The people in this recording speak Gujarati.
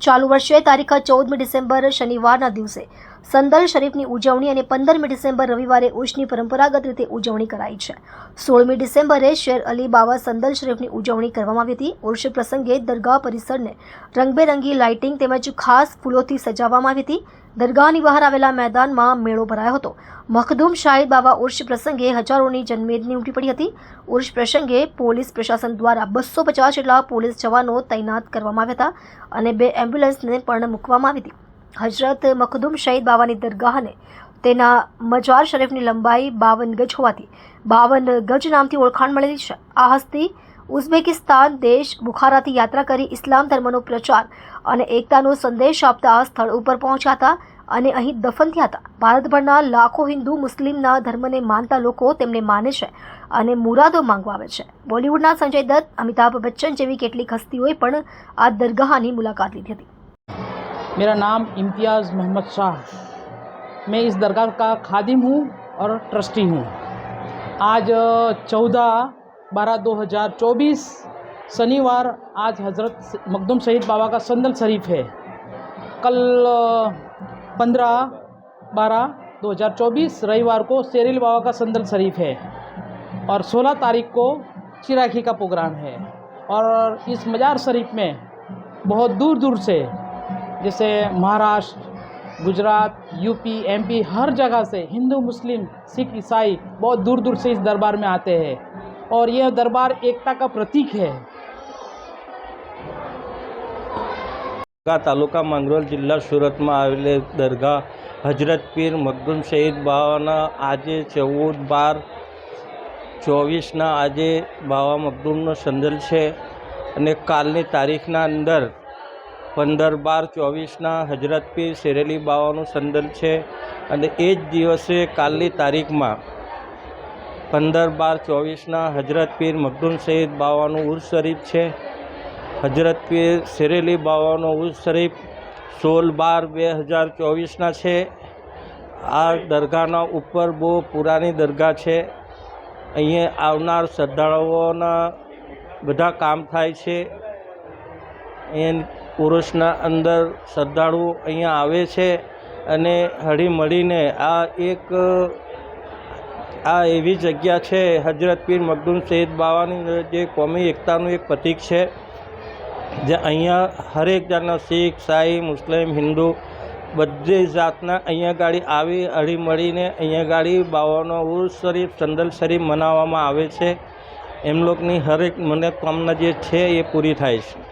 ચાલુ વર્ષે તારીખ ચૌદમી ડિસેમ્બર શનિવારના દિવસે. સંદલ શરીફની ઉજવણી અને પંદરમી ડિસેમ્બર રવિવારે ઉર્ષની પરંપરાગત રીતે ઉજવણી કરાઈ છે. સોળમી ડિસેમ્બરે શેર અલી બાવા સંદલ શરીફની ઉજવણી કરવામાં આવી હતી. ઉર્ષ પ્રસંગે દરગાહ પરિસરને રંગબેરંગી લાઇટિંગ તેમજ ખાસ ફૂલોથી સજાવવામાં આવી હતી. દરગાહની બહાર આવેલા મેદાનમાં મેળો ભરાયો હતો. મખદુમ શાહિદ બાબા ઉર્ષ પ્રસંગે હજારોની જનમેદની ઉમટી પડી હતી. ઉર્ષ પ્રસંગે પોલીસ પ્રશાસન દ્વારા બસો પચાસ જેટલા પોલીસ જવાનો તૈનાત કરવામાં આવ્યા હતા અને બે એમ્બ્યુલન્સને પણ મૂકવામાં આવી હતી. હજરત મખદુમ શહીદ બાવાની દરગાહને તેના મજાર શરીફની લંબાઈ બાવન ગજ હોવાથી બાવન ગજ નામથી ઓળખાણ મળેલી છે. આ હસ્તી ઉઝબેકિસ્તાન દેશ બુખારાથી યાત્રા કરી ઇસ્લામ ધર્મનો પ્રચાર અને એકતાનો સંદેશ આપતા સ્થળ ઉપર પહોંચ્યા હતા અને અહીં દફન થયા હતા. ભારતભરના લાખો હિન્દુ મુસ્લિમના ધર્મને માનતા લોકો તેમને માને છે અને મુરાદો માંગવા આવે છે. બોલિવૂડના સંજય દત્ત, અમિતાભ બચ્ચન જેવી કેટલીક હસ્તીઓએ પણ આ દરગાહની મુલાકાત લીધી હતી. मेरा नाम इम्तियाज़ मोहम्मद शाह मैं इस दरगाह का खादिम हूँ और ट्रस्टी हूँ। आज चौदह बारह दो हज़ार चौबीस, शनिवार, आज हज़रत मखदूम शहीद बाबा का संदल शरीफ है। कल पंद्रह बारह दो हज़ार चौबीस, रविवार को शेरिल बाबा का संदल शरीफ है और सोलह तारीख को चिराखी का प्रोग्राम है। और इस मज़ार शरीफ में बहुत दूर दूर से जैसे महाराष्ट्र गुजरात यूपी एमपी हर जगह से हिंदू मुस्लिम सिख ईसाई बहुत दूर दूर से इस दरबार में आते हैं और यह दरबार एकता का प्रतीक है દરગાહ તાલુકા માંગરોળ જિલ્લા સુરતમાં આવેલી દરગાહ હજરત પીર મખદૂમ શહીદ બાવાના આજે ચૌદ બાર ચોવીસના આજે બાવા મખદૂમનો સંદલ છે અને કાલની તારીખના અંદર પંદર બાર ચોવીસના હજરત પીર શેરેલી બાવાનું સંદર્ભ છે અને એ જ દિવસે કાલની તારીખમાં પંદર બાર ચોવીસના હજરત પીર મખદૂમ સઈદ બાવાનું ઉર્સ શરીફ છે. હજરત પીર શેરેલી બાવાનો ઉર્સ શરીફ સોળ બાર બે હજાર ચોવીસના છે. આ દરગાહના ઉપર બહુ પુરાની દરગાહ છે. અહીંયા આવનાર શ્રદ્ધાળુઓના બધા કામ થાય છે. અહીંયા પુરુષના અંદર શ્રદ્ધાળુ અહીંયા આવે છે અને હળી મળીને આ એક, આ એવી જગ્યા છે હજરત પીર મખદૂમ સૈદ બાવાની જે કોમી એકતાનું એક પ્રતીક છે જે અહીંયા હરેક જાતના શીખ, સાઈ, મુસ્લિમ, હિન્દુ બધી જાતના અહીંયા ગાડી આવી હળી મળીને અહીંયા ગાડી બાવાનો ઉર્સ શરીફ ચંદલ શરીફ મનાવવામાં આવે છે. એમ લોકોની હરેક મનોકામના જે છે એ પૂરી થાય છે.